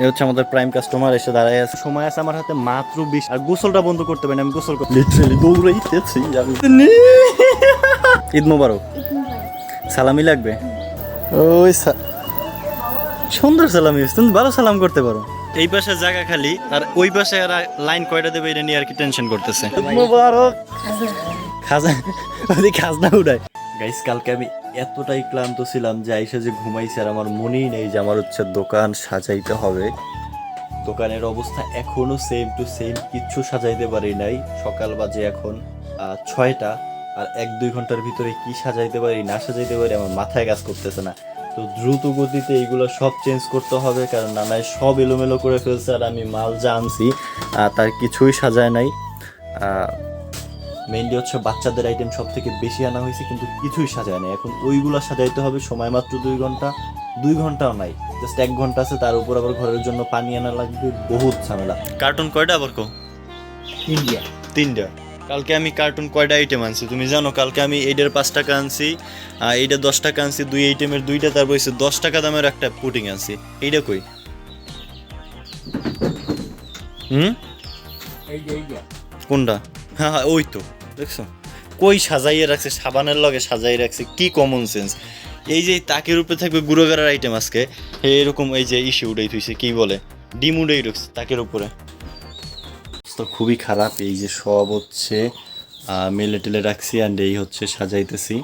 এ হচ্ছে আমাদের prime customer এসে দাঁড়ায় আছে। সময় আছে আমার হাতে মাত্র বিশ। আর গোসলটা বন্ধ করতে পারি আমি গোসল লিটারালি দৌড়াইতেছি আমি ঈদ মোবারক। সালামি লাগবে? ওই সুন্দর সালামি তুমি ভালো সালাম করতে পারো। এই পাশে জায়গা খালি আর ওই পাশে আর লাইন কয়টা দেবে এটা নিয়ে আর কি টেনশন করতেছে। মোবারক। খাজা ওই খাজনা উড়ায় গাইস কালকে আমি এতটাই ক্লান্ত ছিলাম যে আইসা যে ঘুমাইছি আর আমার মনেই নেই যে আমার হচ্ছে দোকান সাজাইতে হবে। দোকানের অবস্থা এখনও সেম টু সেম কিচ্ছু সাজাইতে পারি নাই। সকাল বাজে এখন ছয়টা। আর এক দুই ঘণ্টার ভিতরে কি সাজাইতে পারি, না সাজাইতে পারি, আমার মাথায় কাজ করতেছে না। তো দ্রুত গতিতে এইগুলো সব চেঞ্জ করতে হবে, কারণ নানায় সব এলোমেলো করে ফেলছে আর আমি মাল যা আনছি তার কিছুই সাজায় নাই। মেইনলি হচ্ছে বাচ্চাদের আইটেম সব থেকে বেশি আনা হয়েছে কিন্তু কিছুই সাজায় না এখন ওইগুলো সাজাইতে হবে সময় মাত্র দুই ঘণ্টা। দুই ঘন্টাও নাই জাস্ট এক ঘণ্টা আছে তার উপর আবার ঘরের জন্য পানি আনা লাগবে বহুত ঝামেলা। কার্টুন কয়টা আবার কো ইন্ডিয়া তিনটা। কালকে আমি কার্টুন কয়টা আইটেম আনছি তুমি জানো কালকে আমি এইটার পাঁচ টাকা আনছি আর এইটা দশ টাকা আনছি দুই আইটেমের দুইটা তারপর হচ্ছে দশ টাকা দামের একটা পুটিং আনছি। এইটা কই? হুম? এই যে এই যে। কোনটা? হ্যাঁ হ্যাঁ ওই তো। দেখছ? কই সাজাইয়ে রাখছে? সাবানের লগে সাজাই রাখছে। কি কমন সেন্স এই যে তাকের উপরে থাকবে গুঁড়োগাড়ার আইটেম আজকে, এরকম এই যে ইস্যু উড়াই থুইছে, কি বলে? ডিম উড়াই রাখছে তাকের উপরে। তো খুবই খারাপ, এই যে সব হচ্ছে মেলে টেলে রাখছি অ্যান্ড এই হচ্ছে সাজাইতেছি।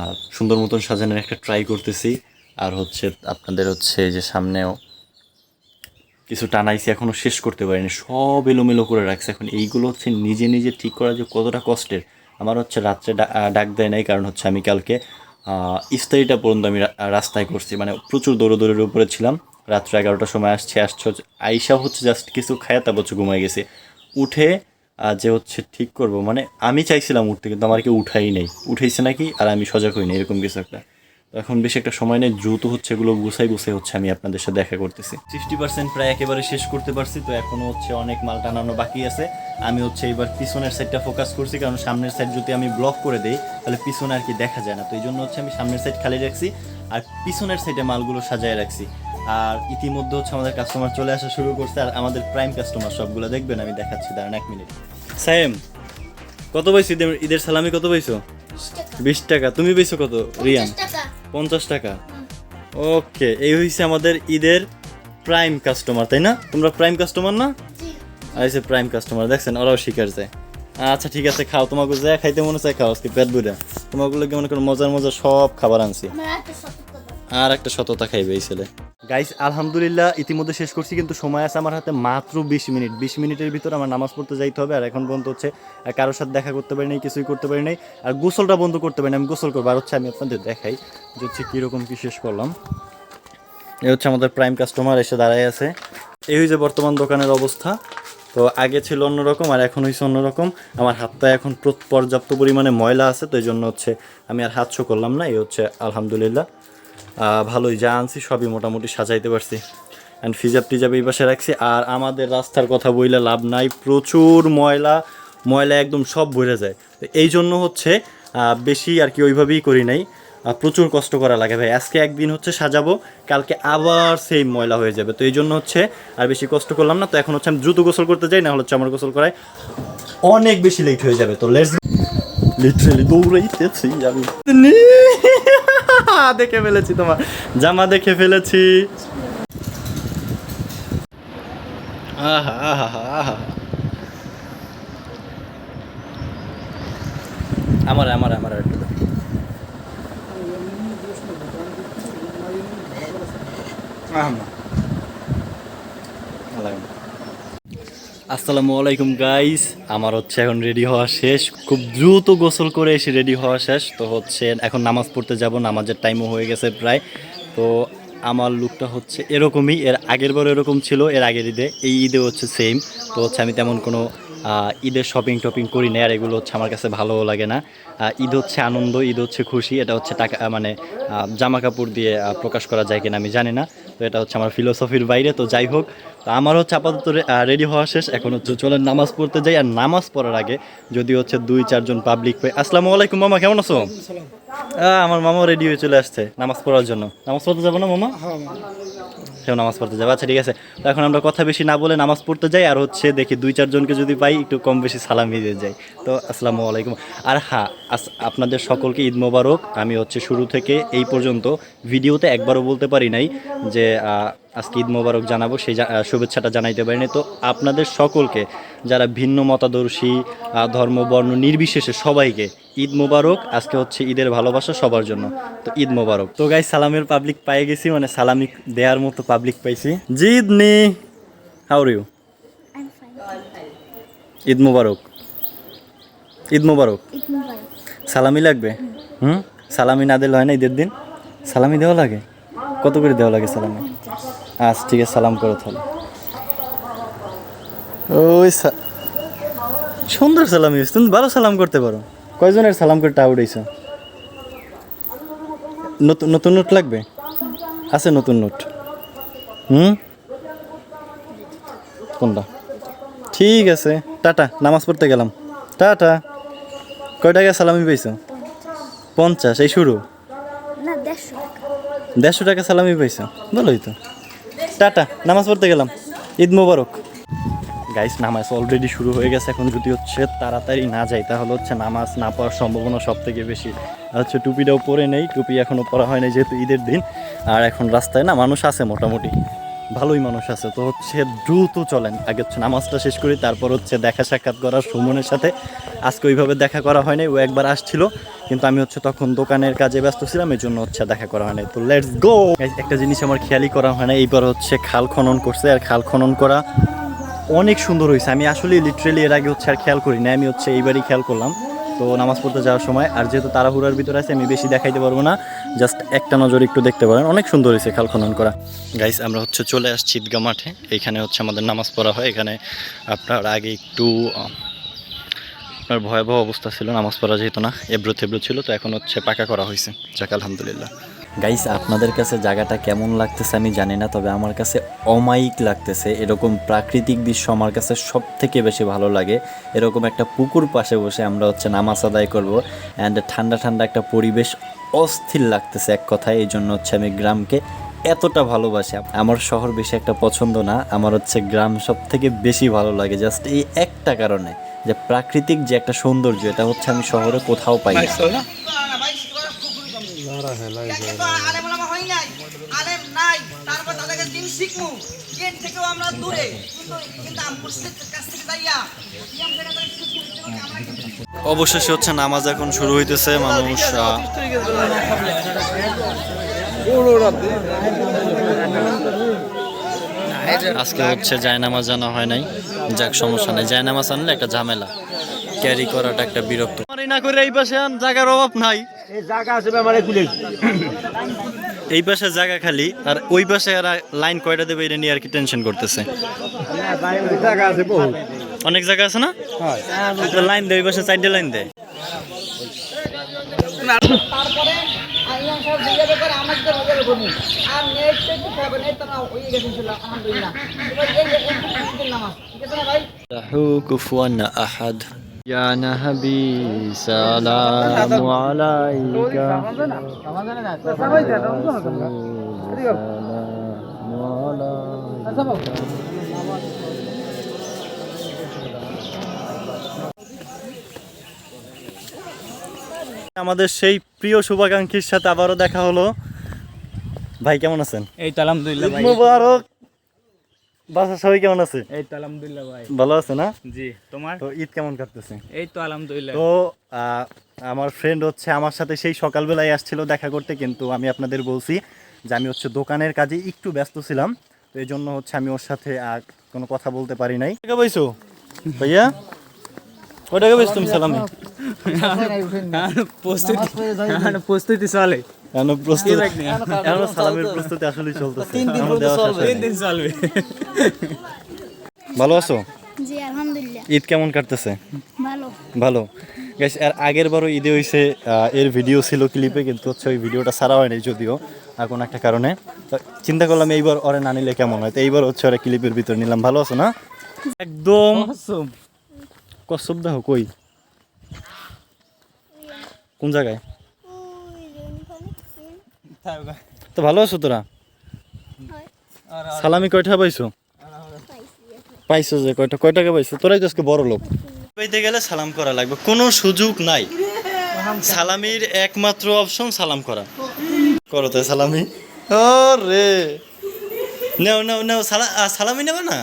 আর সুন্দর মতন সাজানোর একটা ট্রাই করতেছি। আর হচ্ছে আপনাদের হচ্ছে যে সামনেও কিছু টানাইছি, এখনও শেষ করতে পারিনি। সব এলোমেলো করে রাখছে। এখন এইগুলো হচ্ছে নিজে নিজে ঠিক করা যে কতটা কষ্টের। আমার হচ্ছে রাত্রে ডাক দেয় নাই, কারণ হচ্ছে আমি কালকে ইফতারিটা পর্যন্ত আমি রাস্তায় করছি। মানে প্রচুর দৌড়োদৌড়ের উপরে ছিলাম। রাত্রে এগারোটার সময় আসছে আসছে আইসা হচ্ছে জাস্ট কিছু খায় তারপর হচ্ছে ঘুমাই গেছে। উঠে যে হচ্ছে ঠিক করব। মানে আমি চাইছিলাম উঠতে, কিন্তু আমার কেউ উঠাই নেই। উঠেছে নাকি? আর আমি সজাগ হইনি এরকম কিছু একটা। তো এখন বেশি একটা সময় নেই দ্রুত হচ্ছে এগুলো গুছাই গুছাই হচ্ছে আমি আপনাদের সাথে দেখা করতেছি। সিক্সটি পার্সেন্ট প্রায় একেবারে শেষ করতে পারছি তো এখনও হচ্ছে অনেক মাল টানানো বাকি আছে। আমি হচ্ছে এবার পিছনের সাইডটা ফোকাস করছি কারণ সামনের সাইড যদি আমি ব্লক করে দেই তাহলে পিছনে আর কি দেখা যায় না। তো এই জন্য হচ্ছে আমি সামনের সাইড খালি রাখছি আর পিছনের সাইডে মালগুলো সাজায় রাখছি। আর ইতিমধ্যে হচ্ছে আমাদের কাস্টমার চলে আসা শুরু করছে আর আমাদের প্রাইম কাস্টমার সবগুলো দেখবেন আমি দেখাচ্ছি দাঁড়ান এক মিনিট সাইম কত পাইছো ঈদের ঈদের সালামি কত পাইছো? বিশ টাকা। তুমি পাইছো কত? রিয়ান? পঞ্চাশ টাকা। ওকে এই হয়েছে আমাদের ঈদের প্রাইম কাস্টমার তাই না? তোমরা প্রাইম কাস্টমার না? আইসে প্রাইম কাস্টমার দেখছেন ওরাও শিকার যায়। আচ্ছা ঠিক আছে খাও তোমাকে যা খাইতে মনে চায় খাও আজকে পেট বুড়া তোমাগুলোকে মনে করো মজার মজার সব খাবার আনছি। আর একটা সততা খাইবে এই ছেলে। গাইস আলহামদুলিল্লাহ, ইতিমধ্যে শেষ করছি, কিন্তু সময় আছে আমার হাতে মাত্র বিশ মিনিট। বিশ মিনিটের ভিতর আমার নামাজ পড়তে যাইতে হবে, আর এখন পর্যন্ত হচ্ছে কারোর সাথে দেখা করতে পারি নাই, কিছুই করতে পারি নাই, আর গোসলটা বন্ধ করতে পারি না আমি গোসল করব। আর হচ্ছে আমি আপনাদের দেখাই যে হচ্ছে কীরকম কি শেষ করলাম। এই হচ্ছে আমাদের প্রাইম কাস্টমার এসে দাঁড়ায় আছে। এই হচ্ছে বর্তমান দোকানের অবস্থা। তো আগে ছিল অন্যরকম, আর এখন হয়েছে অন্যরকম। আমার হাতটা এখন পর্যাপ্ত পরিমাণে ময়লা আছে, তো এই জন্য হচ্ছে আমি আর হাত শো করলাম না, এই হচ্ছে আলহামদুলিল্লাহ। ভালোই যা আনছি সবই মোটামুটি সাজাইতে পারছি। অ্যান্ড ফিজাব টিজাব এই পাশে রাখছি। আর আমাদের রাস্তার কথা বইলে লাভ নাই। প্রচুর ময়লা ময়লা একদম সব ভরে যায়। তো এই জন্য হচ্ছে বেশি আর কি ওইভাবেই করি নাই। প্রচুর কষ্ট করা লাগে ভাই। আজকে একদিন হচ্ছে সাজাবো কালকে আবার সেই ময়লা হয়ে যাবে। তো এই জন্য হচ্ছে আর বেশি কষ্ট করলাম না। তো এখন হচ্ছে আমি দ্রুত গোসল করতে যাই না হলে হচ্ছে আমার গোসল করায় অনেক বেশি লেট হয়ে যাবে। তো লেটস লিটারালি দৌড়াইতেছি আমি। দেখে ফেলেছি তোমার। জামা দেখে ফেলেছি। আহা আহা আহা আমার আমার আমার একটু দাও। আহা, না। ভালো লাগে না। আসসালামু আলাইকুম গাইস আমার হচ্ছে এখন রেডি হওয়া শেষ। খুব দ্রুত গোসল করে এসে রেডি হওয়া শেষ। তো হচ্ছে এখন নামাজ পড়তে যাব, নামাজের টাইমও হয়ে গেছে প্রায়। তো আমার লুকটা হচ্ছে এরকমই। এর আগের বার এরকম ছিল, এর আগের ঈদে। এই ঈদে হচ্ছে সেম তো হচ্ছে আমি তেমন কোনো ঈদের শপিং টপিং করি না আর এগুলো হচ্ছে আমার কাছে ভালোও লাগে না। ঈদ হচ্ছে আনন্দ ঈদ হচ্ছে খুশি এটা হচ্ছে টাকা মানে জামা কাপড় দিয়ে প্রকাশ করা যায় কিনা আমি জানি না। তো এটা হচ্ছে আমার ফিলোসফির বাইরে তো যাই হোক তো আমার হচ্ছে আপাতত রেডি হওয়া শেষ। এখন হচ্ছে চলেন নামাজ পড়তে যাই আর নামাজ পড়ার আগে যদি হচ্ছে দুই চারজন পাবলিক পাই আসসালামু আলাইকুম মামা কেমন আছো? আমার মামা রেডি হয়ে চলে আসছে নামাজ পড়ার জন্য। নামাজ পড়তে যাব না মামা। সেও নামাজ পড়তে যাবে। আচ্ছা ঠিক আছে। তো এখন আমরা কথা বেশি না বলে নামাজ পড়তে যাই, আর হচ্ছে দেখি দুই, চারজনকে যদি পাই, একটু কম বেশি সালাম দিয়ে যাই। তো আসসালামু আলাইকুম। আর হ্যাঁ আপনাদের সকলকে ঈদ মোবারক। আমি হচ্ছে শুরু থেকে এই পর্যন্ত ভিডিওতে একবারও বলতে পারি নাই যে আজকে ঈদ মোবারক জানাব, সেই শুভেচ্ছাটা জানাইতে পারিনি তো আপনাদের সকলকে, যারা ভিন্ন মতাদর্শী ধর্ম, বর্ণ নির্বিশেষে সবাইকে ঈদ মোবারক আজকে হচ্ছে ঈদের ভালোবাসা সবার জন্য। তো ঈদ মোবারক। তো গাই সালামের পাবলিক পেয়ে গেছি মানে সালামি দেওয়ার মতো পাবলিক পাইছি। জিদ নি হাউ ইউ. ঈদ মোবারক। ঈদ মোবারক। সালামি লাগবে? হুম? সালামি না দিলে হয় না ঈদের দিন? সালামি দেওয়া লাগে? কত করে দেওয়া লাগে সালামি? আচ্ছা ঠিক আছে সালাম করো তাহলে। ওই সুন্দর সালামি তুমি ভালো সালাম করতে পারো। কয়জনের সালাম করে টা উঠেছ নতুন নতুন নোট লাগবে? আছে নতুন নোট। হুম? কোনটা? ঠিক আছে। টাটা নামাজ পড়তে গেলাম। টাটা। কয় টাকা সালামি পাইছো? পঞ্চাশ এই শুরু। দেড়শো টাকা। দেড়শো টাকা সালামি পাইছো। ভালোই তো। টাটা নামাজ পড়তে গেলাম। ঈদ মোবারক। গাইস নামাজ অলরেডি শুরু হয়ে গেছে। এখন যদি হচ্ছে তাড়াতাড়ি না যাই, তাহলে হচ্ছে নামাজ না পাওয়ার সম্ভাবনা সব থেকে বেশি। আর হচ্ছে টুপিটাও পরে নেই, টুপি এখনও পরা হয় যেহেতু ঈদের দিন। আর এখন রাস্তায় না মানুষ আছে মোটামুটি। ভালোই মানুষ আছে। তো হচ্ছে দ্রুত চলেন। আগে হচ্ছে নামাজটা শেষ করি, তারপর হচ্ছে দেখা সাক্ষাৎ করার সুমনের সাথে। আজকে ওইভাবে দেখা করা হয়নি ও একবার আসছিল। কিন্তু আমি হচ্ছে তখন দোকানের কাজে ব্যস্ত ছিলাম এই জন্য হচ্ছে দেখা করা হয়নি তো লেটস গো একটা জিনিস আমার খেয়ালই করা হয় না এইবার হচ্ছে খাল খনন করছে। আর খাল খনন করা অনেক সুন্দর হয়েছে আমি আসলে লিটারেলি এর আগে হচ্ছে আর খেয়াল করি না আমি হচ্ছে এইবারই খেয়াল করলাম। তো নামাজ পড়তে যাওয়ার সময়, আর যেহেতু তাড়াহুড়ার ভিতরে আছে, আমি বেশি দেখাইতে পারব না। জাস্ট একটা নজর একটু দেখতে পারেন। অনেক সুন্দর হয়েছে খাল খনন করা। গাইস আমরা হচ্ছে চলে আসছি ঈদগা মাঠে। এইখানে হচ্ছে আমাদের নামাজ পড়া হয়। এখানে আপনার আগে একটু আপনার ভয়াবহ অবস্থা ছিল। নামাজ পড়া যেহেতু না এব্রো থেব্রো ছিল। তো এখন হচ্ছে পাকা করা হয়েছে যাক, আলহামদুলিল্লাহ। গাইস আপনাদের কাছে জায়গাটা কেমন লাগতেছে আমি জানি না, তবে আমার কাছে অমায়িক লাগতেছে। এরকম প্রাকৃতিক দৃশ্য আমার কাছে সব থেকে বেশি ভালো লাগে। এরকম একটা পুকুর পাশে বসে আমরা হচ্ছে নামাজ আদায় করব অ্যান্ড ঠান্ডা ঠান্ডা একটা পরিবেশ অস্থির লাগতেছে এক কথায়। এই জন্য হচ্ছে আমি গ্রামকে এতটা ভালোবাসি। আমার শহর বেশি একটা পছন্দ না, আমার হচ্ছে গ্রাম সব থেকে বেশি ভালো লাগে। জাস্ট এই একটা কারণে যে প্রাকৃতিক যে একটা সৌন্দর্য, এটা হচ্ছে আমি শহরে কোথাও পাই না? আলেম ওলামা হয় নাই আলেম নাই তারপর তাদের কাছে দিন শিখমু থেকেও আমরা দূরে। কিন্তু কিন্তু মুর্শিদের কাছ থেকে যাইয়া অবশেষে হচ্ছে নামাজ এখন শুরু হইতেছে মানুষ আজকে হচ্ছে জায়নামাজ জানা হয় নাই। যাক সমস্যা নাই। জায়নামাজ আনলে একটা ঝামেলা। ক্যারি করাটা একটা বিরক্ত না করে এই পাশে জায়গার অভাব নাই। এই জায়গা আছে খুলে। এই পাশে জায়গা খালি আর ওই পাশে আর লাইন কয়টা দেবে এটা নিয়ে আর কি টেনশন করতেছে। জায়গা আছে বহুত অনেক জায়গা আছে না? লাইন দেয় ওই পাশে চারটে লাইন দেয়। তারপরে আমাদের সেই প্রিয় শুভাকাঙ্ক্ষীর সাথে আবারও দেখা হলো। ভাই কেমন আছেন? এই তো আলহামদুলিল্লাহ মুবারক। বাসা সবাই কেমন আছে? এই তো আলহামদুলিল্লাহ ভাই। ভালো আছে না? জি তোমার? তো ঈদ কেমন কাটতেছে? এই তো আলহামদুলিল্লাহ। তো আহ, আমার ফ্রেন্ড হচ্ছে আমার সাথে সেই সকালবেলায় আসছিল দেখা করতে কিন্তু আমি আপনাদের বলছি যে আমি হচ্ছে দোকানের কাজে একটু ব্যস্ত ছিলাম। তো এই জন্য হচ্ছে আমি ওর সাথে আর কোনো কথা বলতে পারি নাই। পাইছো? ভাইয়া? কয় টাকা পাইছো তুমি সালামি? প্রস্তুতি প্রস্তুতি চলে। এখনও প্রস্তুত? ব্যাগ সালামের প্রস্তুতি আসলে চলতেছে? এখনও দেওয়া শেষ তিন দিন চলবে। ভালো আছো? জি আলহামদুলিল্লাহ। ঈদ কেমন কাটতেছে? ভালো। ভালো। গাইস এর আগের বারও ঈদে হয়েছে এর ভিডিও ছিল ক্লিপে কিন্তু হচ্ছে ওই ভিডিওটা সারা হয়নি যদিও আর কোনো একটা কারণে। তো চিন্তা করলাম এইবার ওরে না নিলে কেমন হয়? তো এইবার হচ্ছে ওরা ক্লিপের ভিতর নিলাম। ভালো আছো না? একদম। কসব দেখো কই? কোন জায়গায়? তো ভালো আছো তোরা? সালামি কয়টা পাইছো? পাইছো যে কয়টা কয় টাকা পাইছো? তোরাই তো আজকে বড় লোক। পাইতে গেলে সালাম করা লাগবে কোনো সুযোগ নাই। সালামির একমাত্র অপশন সালাম করা। করো তো সালামি। ও রে নেও নেও নেও সালামি নেবে না?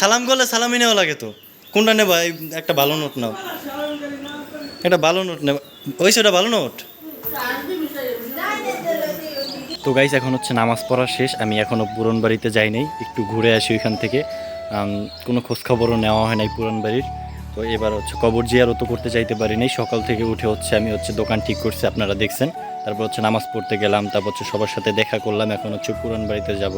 সালাম করলে সালামি নেওয়া লাগে তো। কোনটা নেবা? একটা ভালো নোট নাও। একটা ভালো নোট নেবা। ওই সেটা ভালো নোট? তো গাইস এখন হচ্ছে নামাজ পড়া শেষ। আমি এখনও পুরন বাড়িতে যাই নাই, একটু ঘুরে আসি ওইখান থেকে। কোনো খোঁজখবরও নেওয়া হয় নাই পুরন বাড়ির। তো এবার হচ্ছে কবর জিয়ারও তো করতে চাইতে পারি নাই। সকাল থেকে উঠে হচ্ছে আমি হচ্ছে দোকান ঠিক করছি, আপনারা দেখছেন। তারপর হচ্ছে নামাজ পড়তে গেলাম, তারপর হচ্ছে সবার সাথে দেখা করলাম, এখন হচ্ছে পুরান বাড়িতে যাব।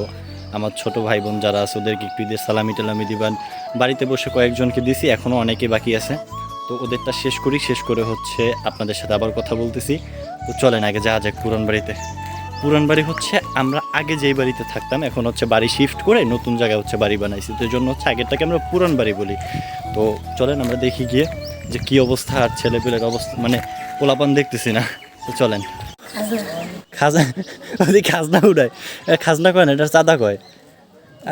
আমার ছোট ভাই বোন যারা আছে, ওদেরকে একটু ঈদের সালামি টালামি দিবান। বাড়িতে বসে কয়েকজনকে দিছি এখনও অনেকে বাকি আছে। তো ওদেরটা শেষ করি, শেষ করে হচ্ছে আপনাদের সাথে আবার কথা বলতেছি। তো চলেন আগে যাওয়া যাক পুরান বাড়িতে। পুরান বাড়ি হচ্ছে আমরা আগে যেই বাড়িতে থাকতাম এখন হচ্ছে বাড়ি শিফট করে নতুন জায়গায় হচ্ছে বাড়ি বানাইছি। তো এই জন্য হচ্ছে আগেরটাকে আমরা পুরান বাড়ি বলি। তো চলেন আমরা দেখি গিয়ে যে কি অবস্থা আর ছেলেপেলের অবস্থা মানে পোলাপান দেখতেছি না। তো চলেন। খাজা ওদি খাজনা উড়ায়। খাজনা কয় না এটা চাঁদা কয়।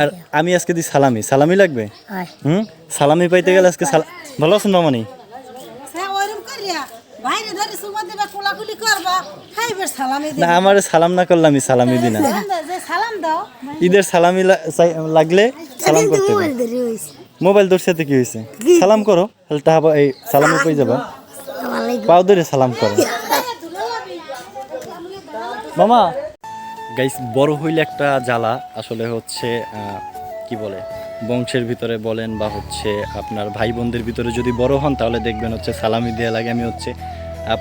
আর আমি আজকে দিই সালামি। সালামি লাগবে? হুম? সালামি পাইতে গেলে আজকে সালা ভালো আছেন মামানি? বাইরে ধরে সুমা দিবা কোলাকুলি করবা খাইবে সালামি না আমার সালাম না করলে আমি সালামি দিই না। যে সালাম দাও ঈদের সালামি চাই- লাগলে সালাম করতে হবে মোবাইল তোর সাথে কি হয়েছে? সালাম করো তাহলে এই সালামে পেয়ে যাবা? পাও ধরে সালাম করো। মামা। গাইস বড় হইলে একটা জ্বালা আসলে হচ্ছে আহ, কি বলে? বংশের ভিতরে বলেন বা হচ্ছে আপনার ভাই বোনদের ভিতরে যদি বড় হন, তাহলে দেখবেন হচ্ছে সালামি দেওয়া লাগে। আমি হচ্ছে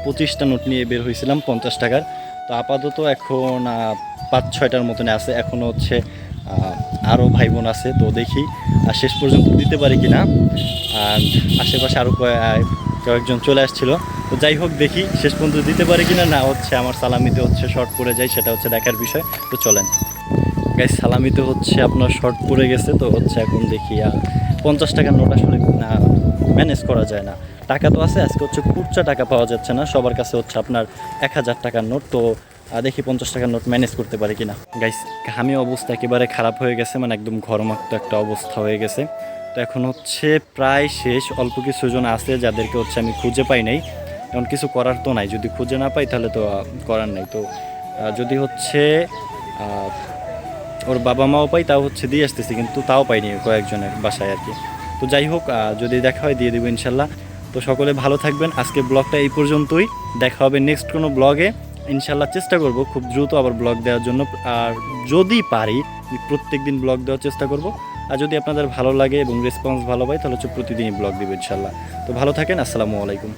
পঁচিশটা নোট নিয়ে বের হয়েছিলাম, পঞ্চাশ টাকার। তো আপাতত এখন পাঁচ ছয়টার মতন আছে। এখনও হচ্ছে আরও ভাই বোন আছে, তো দেখি, আর শেষ পর্যন্ত দিতে পারি কি না আর আশেপাশে আরও কয়েকজন চলে আসছিল। তো যাই হোক, দেখি শেষ পর্যন্ত দিতে পারি কিনা। না হচ্ছে আমার সালামিতে হচ্ছে শর্ট পড়ে যায়, সেটা হচ্ছে দেখার বিষয়। তো চলেন। গাইস সালামিতে হচ্ছে আপনার শর্ট পড়ে গেছে, তো হচ্ছে এখন দেখি আর পঞ্চাশ টাকার নোট আসলে ম্যানেজ করা যায় না। টাকা তো আছে, আজকে হচ্ছে খুচরা টাকা পাওয়া যাচ্ছে না, সবার কাছে হচ্ছে আপনার এক হাজার টাকার নোট, তো দেখি পঞ্চাশ টাকার নোট ম্যানেজ করতে পারি কিনা। গাইস, ঘামি অবস্থা একেবারে খারাপ হয়ে গেছে মানে একদম ঘরমাক্ত একটা অবস্থা হয়ে গেছে। তো এখন হচ্ছে প্রায় শেষ, অল্প কিছু জন আছে যাদেরকে হচ্ছে আমি খুঁজে পাই নাই। এখন কিছু করার তো নাই, যদি খুঁজে না পাই তাহলে তো করার নাই। তো যদি হচ্ছে ওর বাবা মাও পাই তাও হচ্ছে দিয়ে আসতেছি, কিন্তু তাও পাইনি কয়েকজনের বাসায় আর কি। তো যাই হোক যদি দেখা হয় দিয়ে দেবো ইনশাল্লাহ। তো সকলে ভালো থাকবেন আজকে ব্লগটা এই পর্যন্তই। দেখা হবে নেক্সট কোনো ব্লগে। ইনশাল্লাহ চেষ্টা করব খুব দ্রুত আবার ব্লগ দেওয়ার জন্য। আর যদি পারি প্রত্যেক দিন ব্লগ দেওয়ার চেষ্টা করব। আর যদি আপনাদের ভালো লাগে এবং রেসপন্স ভালো পাই, তাহলে হচ্ছে প্রতিদিনই ব্লগ দেবো ইনশাল্লাহ। তো ভালো থাকেন, আসসালামু আলাইকুম।